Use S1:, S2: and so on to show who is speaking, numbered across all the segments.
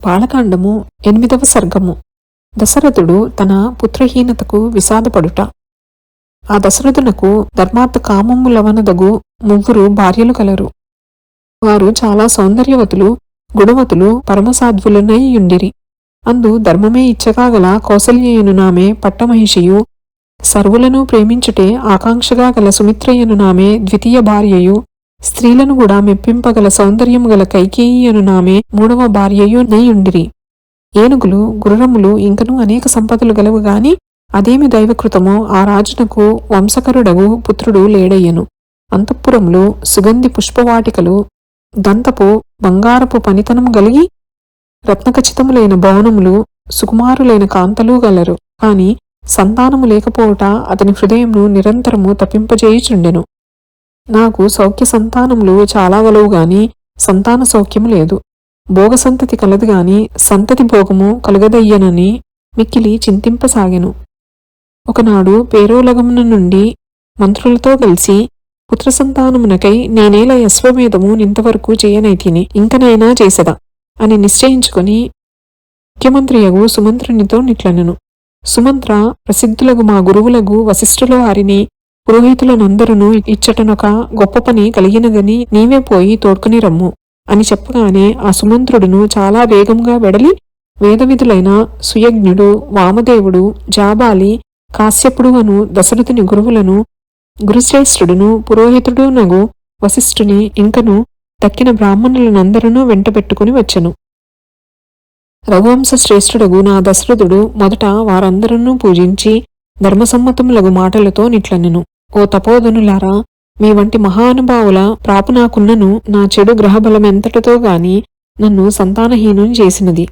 S1: బాలకాండము ఎనిమిదవ సర్గము. దశరథుడు తన పుత్రహీనతకు విషాదపడుట. ఆ దశరథునకు ధర్మార్థ కామములవనదగు ముగ్గురు భార్యలు కలరు. వారు చాలా సౌందర్యవతులు గుణవతులు పరమసాధ్వులనై యుండిరి అందు ధర్మమే ఇచ్చగాగల కౌసల్యయను నామే పట్టమహిషియు. సర్వులను ప్రేమించుటే ఆకాంక్షగా గల సుమిత్రయ్యను నామే ద్వితీయ భార్యయు. స్త్రీలను కూడా మెప్పింపగల సౌందర్యము గల కైకేయియను నామే మూడవ భార్యయు నేయుండిరి. ఏనుగులు గుర్రములు ఇంకను అనేక సంపదలు గలవు గాని అదేమి దైవకృతమో ఆ రాజునకు వంశకరుడగు పుత్రుడు లేడయ్యను. అంతఃపురములు సుగంధి పుష్పవాటికలు దంతపు బంగారపు పనితనము గలిగి రత్నఖచితములైన భవనములు సుకుమారులైన కాంతలు గలరు. కాని సంతానము లేకపోవుట అతని హృదయంను నిరంతరము తప్పింపజేయుచుండెను. నాకు సౌఖ్య సంతానములు చాలా గలవు గాని సంతాన సౌఖ్యము లేదు. భోగ సంతతి కలదు గాని సంతతి భోగము కలుగదయ్యనని మిక్కిలి చింతింపసాగెను. ఒకనాడు పేరోలగమున నుండి మంత్రులతో కలిసి పుత్ర సంతానమునకై నేనేల యశ్వమేధము నింతవరకు చేయనైతిని ఇంకనైనా చేసదా అని నిశ్చయించుకొని ముఖ్యమంత్రియగు సుమంత్రునితో నిట్లనెను. సుమంత్ర ప్రసిద్ధులగు మా గురువులగు వశిష్ఠుల వారిని పురోహితులనందరూ ఇచ్చటనొక గొప్ప పని కలిగినదని నీవే పోయి తోడ్కొని రమ్ము అని చెప్పగానే ఆ సుమంత్రుడును చాలా వేగంగా వెడలి వేదవిధులైన సుయజ్ఞుడు వామదేవుడు జాబాలి కాశ్యపుడు అను దశరథుని గురువులను గురుశ్రేష్ఠుడును పురోహితుడు నగు వశిష్ఠుని ఇంకను తక్కిన బ్రాహ్మణులనందరూ వెంటబెట్టుకుని వచ్చెను. రఘువంశ శ్రేష్ఠుడగు నా దశరథుడు మొదట వారందరూ పూజించి ధర్మసమ్మతములగు మాటలతో నిట్లనెను. ఓ తపోధనులారా మీ వంటి మహానుభావుల ప్రాపునాకున్నను నా చెడు గ్రహబలమెంతటితో గాని నన్ను సంతానహీనం చేసినది.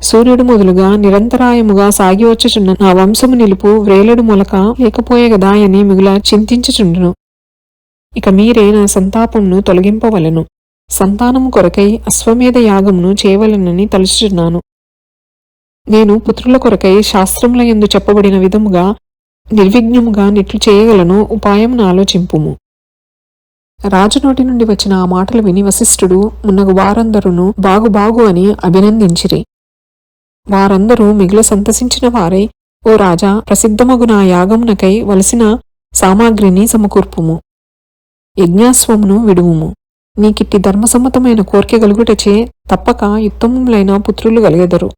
S1: సూర్యుడు మొదలుగా నిరంతరాయముగా సాగి వచ్చుచున్న నా వంశము నిలుపు వ్రేలడు మొలక లేకపోయేగదా అని మిగుల చింతించుచుండును. ఇక మీరే నా సంతాపంను తొలగింపవలను. సంతానము కొరకై అశ్వమేధ యాగమును చేయవలనని తలుచుచున్నాను. నేను పుత్రుల కొరకై శాస్త్రముల ఎందు చెప్పబడిన విధముగా నిర్విఘ్నముగా నిట్లు చేయగలను ఉపాయంను ఆలోచింపుము. రాజు నోటి నుండి వచ్చిన ఆ మాటలు విని వశిష్ఠుడు మున్నగు వారందరును బాగు బాగు అని అభినందించిరి. వారందరూ మిగుల సంతసించిన వారై ఓ రాజా ప్రసిద్ధమగు నా యాగమునకై వలసిన సామాగ్రిని సమకూర్పుము. యజ్ఞాస్వమును విడువుము. నీకిట్టి ధర్మసమ్మతమైన కోరిక గలుగుటచే తప్పక యుత్తములైన పుత్రులు గలిగెదరు.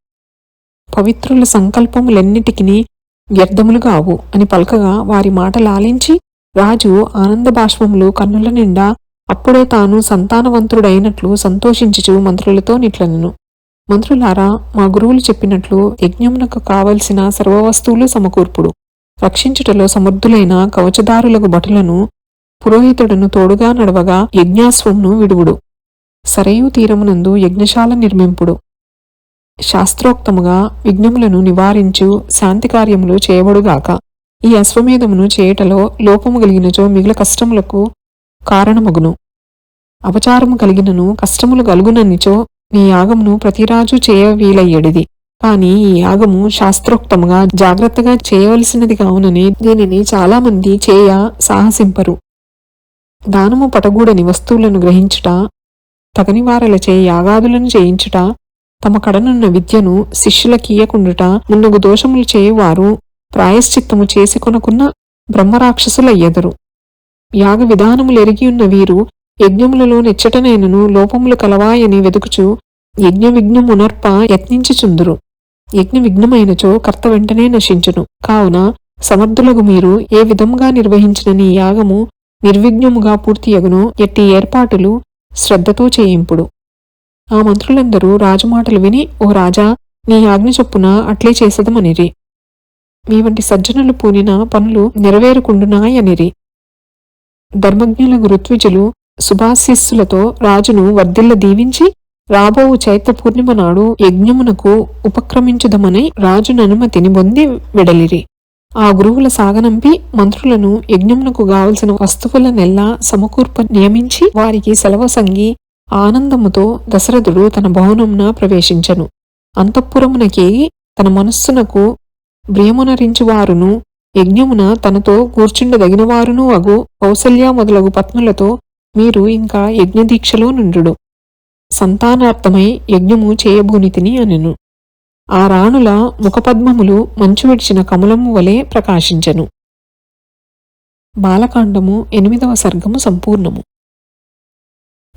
S1: పవిత్రుల సంకల్పములెన్నిటికిని వ్యర్థములు కావు అని పలకగా వారి మాటలాలించి రాజు ఆనంద బాష్పములు కన్నుల నిండా అప్పుడే తాను సంతానవంతుడైనట్లు సంతోషించుచు మంత్రులతో నిట్లనెను. మంత్రులారా మా గురువులు చెప్పినట్లు యజ్ఞమునకు కావలసిన సర్వవస్తువులు సమకూర్పుడు. రక్షించుటలో సమర్థులైన కవచదారులకు భటులను పురోహితుడును తోడుగా నడవగా యజ్ఞాశ్వంను విడువుడు. సరయూ తీరమునందు యజ్ఞశాల నిర్మింపుడు. శాస్త్రోక్తముగా విఘ్నములను నివారించు శాంతి కార్యములు చేయబడుగాక. ఈ అశ్వమేధమును చేయటలో లోపము కలిగినచో మిగిలిన కష్టములకు కారణమగును. అపచారము కలిగినను కష్టములు కలుగుననిచో మీ యాగమును ప్రతిరాజు చేయ వీలయ్యడిది కాని ఈ యాగము శాస్త్రోక్తముగా జాగ్రత్తగా చేయవలసినది కావునని దీనిని చాలా మంది చేయ సాహసింపరు. దానము పటగూడని వస్తువులను గ్రహించుట తగనివారలచే యాగాదులను చేయించుట తమ కడనున్న విద్యను శిష్యులకీయకుండుట మున్నగు దోషములు చేయువారు ప్రాయశ్చిత్తము చేసి కొనుకున్న బ్రహ్మరాక్షసులయ్యెదరు యాగ విధానములెరిగియున్న వీరు యజ్ఞములలో నిచ్చటనైనను లోపములు కలవాయని వెదుకుచు యజ్ఞ విఘ్నమునర్ప యత్నించుచుందురు. యజ్ఞ విఘ్నమైనచో కర్త వెంటనే నశించును. కావున సమర్థులకు మీరు ఏ విధముగా నిర్వహించిన నీ యాగము నిర్విఘ్నముగా పూర్తియగును ఎట్టి ఏర్పాటులు శ్రద్ధతో చేయింపుడు. ఆ మంత్రులందరూ రాజుమాటలు విని ఓ రాజా నీ ఆజ్ఞ చొప్పున అట్లే చేసదమనిరి. మీ వంటి సజ్జనులు పూనిన పనులు నెరవేరుకుండునాయనిరి ధర్మజ్ఞుల ఋత్విజులు శుభాశిస్సులతో రాజును వర్ధిల్ల దీవించి రాబోవు చైత్ర పూర్ణిమ నాడు యజ్ఞమునకు ఉపక్రమించుదమని రాజుననుమతిని పొంది వెడలిరి. ఆ గురువుల సాగనంపి మంత్రులను యజ్ఞమునకు గావలసిన వస్తువులనెల్లా సమకూర్ప నియమించి వారికి సెలవు సంగి ఆనందముతో దశరథుడు తన భవనమున ప్రవేశించెను. అంతఃపురమునకి తన మనస్సునకు వారును యజ్ఞమున తనతో కూర్చుండదగినవారును అగు కౌసల్య మొదలగు పత్నులతో మీరు ఇంకా యజ్ఞదీక్షలో నుండు సంతానార్థమై యజ్ఞము చేయబూనితిని అనెను. ఆ రాణుల ముఖపద్మములు మంచు విడిచిన కమలము వలె ప్రకాశించెను. బాలకాండము ఎనిమిదవ సర్గము సంపూర్ణము.